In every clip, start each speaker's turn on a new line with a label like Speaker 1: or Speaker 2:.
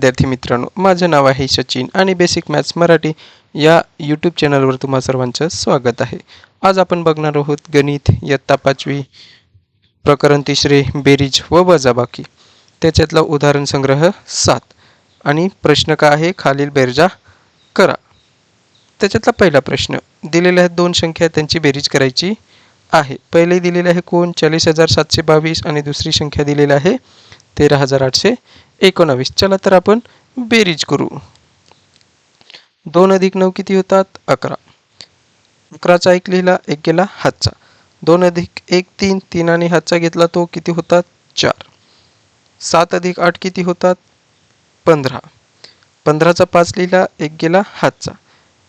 Speaker 1: विद्यार्थी मित्रांनो माझं नाव आहे सचिन आणि बेसिक मॅथ्स मराठी या यूट्यूब चॅनलवर तुम्हा सर्वांचं स्वागत आहे. आज आपण बघणार आहोत गणित इयत्ता पाचवी प्रकरण तिसरे बेरीज व वजाबाकी. त्याच्यातला उदाहरण संग्रह सात. आणि प्रश्न काय आहे? खालील बेरजा करा. त्याच्यातला पहिला प्रश्न दिलेल्या आहेत दोन संख्या त्यांची बेरीज करायची आहे. पहिले दिलेले आहे कोण? चाळीस हजार सातशे बावीस आणि दुसरी संख्या दिलेली आहे तेरा हजार आठशे एकोणावीस. चला तर आपण बेरीज करू. दोन अधिक नऊ किती होतात? अकरा. अकराचा एक लिहिला एक गेला हातचा. दोन अधिक एक तीन. तीन आणि हातचा घेतला तो किती होतात? चार. सात अधिक आठ किती होतात? पंधरा. पंधराचा पाच लिहिला एक गेला हातचा.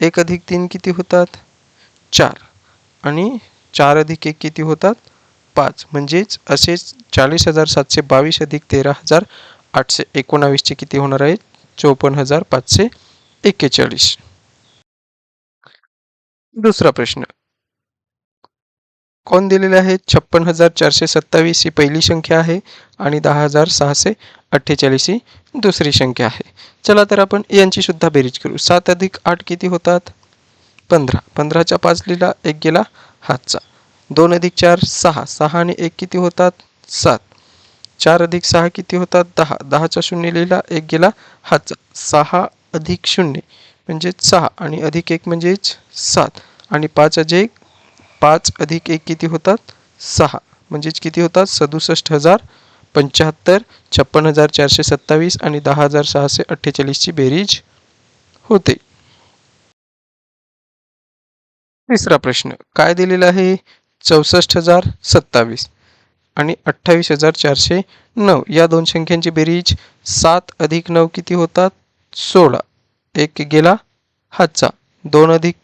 Speaker 1: एक अधिक तीन किती होतात? चार. आणि चार अधिक एक किती होतात? पाच. म्हणजेच असेच चाळीस हजार सातशे बावीस अधिक तेरा हजार आठशे एकोणावीसचे किती होणार आहेत? चौपन्न हजार पाचशे एक्केचाळीस दुसरा प्रश्न. कोण दिलेले आहे छप्पन हजार चारशे सत्तावीस ही पहिली संख्या आहे आणि दहा हजार सहाशे अठ्ठेचाळीस ही दुसरी संख्या आहे. चला तर आपण यांची सुद्धा बेरीज करू. सात अधिक आठ किती होतात? पंधरा. पंधराच्या पाच लिहिला एक गेला हातचा. दोन अधिक चार सहा. सहा आणि एक किती होतात? सात. चार अधिक सहा किती होतात? दहा. दहाचा शून्य लिहिला एक गेला हातचा सहा अधिक शून्य म्हणजेच सहा आणि अधिक एक म्हणजेच सात. आणि पाच अधिक पाच अधिक एक किती होतात? सहा. म्हणजेच किती होतात? सदुसष्ट हजार पंच्याहत्तर छप्पन हजार चारशे सत्तावीस आणि दहा हजार सहाशे अठ्ठेचाळीसची बेरीज होते. तिसरा प्रश्न. काय दिलेला आहे? चौसष्ट हजार सत्तावीस आणि अठ्ठावीस हजार चारशे नऊ. या दोन संख्यांची बेरीज सात अधिक नऊ किती होतात? सोळा. एक गेला हातचा. दोन अधिक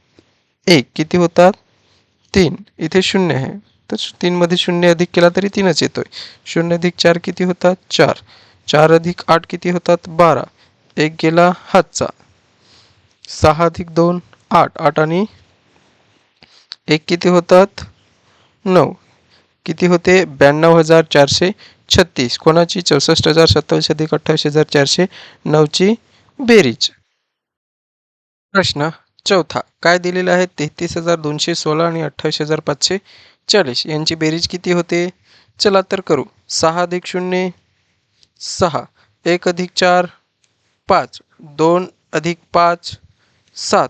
Speaker 1: एक किती होतात? तीन. इथे शून्य आहे. तर तीनमध्ये शून्य अधिक केला तरी तीनच येतो आहे शून्य अधिक चार किती होतात? चार. चार अधिक आठ किती होतात? बारा. एक गेला हातचा. सहा अधिक दोन आठ. आठ आणि एक किती होतात? नऊ. किती होते? ब्याण्णव हजार चारशे छत्तीस. कोणाची? चौसष्ट हजार सत्तावीस अधिक अठ्ठावीस हजार चारशे नऊची बेरीज. प्रश्न चौथा. काय दिलेला आहे? तेहतीस हजार दोनशे सोळा आणि अठ्ठावीस हजार पाचशे चाळीस. यांची बेरीज किती होते? चला तर करू. सहा अधिक शून्य सहा. एक अधिक चार पाच. दोन अधिक पाच सात.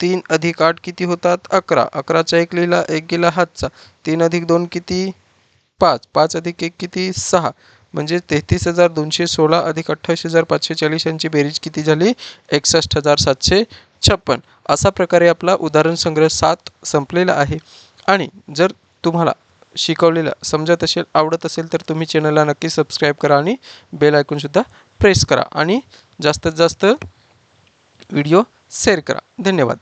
Speaker 1: तीन अधिक आठ किती होतात? अकरा. अकराचा एक लिहिला एक गेला हातचा. तीन अधिक दोन किती? पाच. पाच अधिक एक किती? सहा. म्हणजे तेहतीस हजार दोनशे सोळा अधिक अठ्ठावीस हजार पाचशे चाळीस यांची बेरीज किती झाली? एकसष्ट हजार सातशे छप्पन. असा प्रकारे आपला उदाहरण संग्रह सात संपलेला आहे. आणि जर तुम्हाला शिकवलेला समजत असेल आवडत असेल तर तुम्ही चॅनलला नक्की सबस्क्राईब करा आणि बेल ऐकूनसुद्धा प्रेस करा. आणि जास्तीत जास्त व्हिडिओ शेअर करा. धन्यवाद.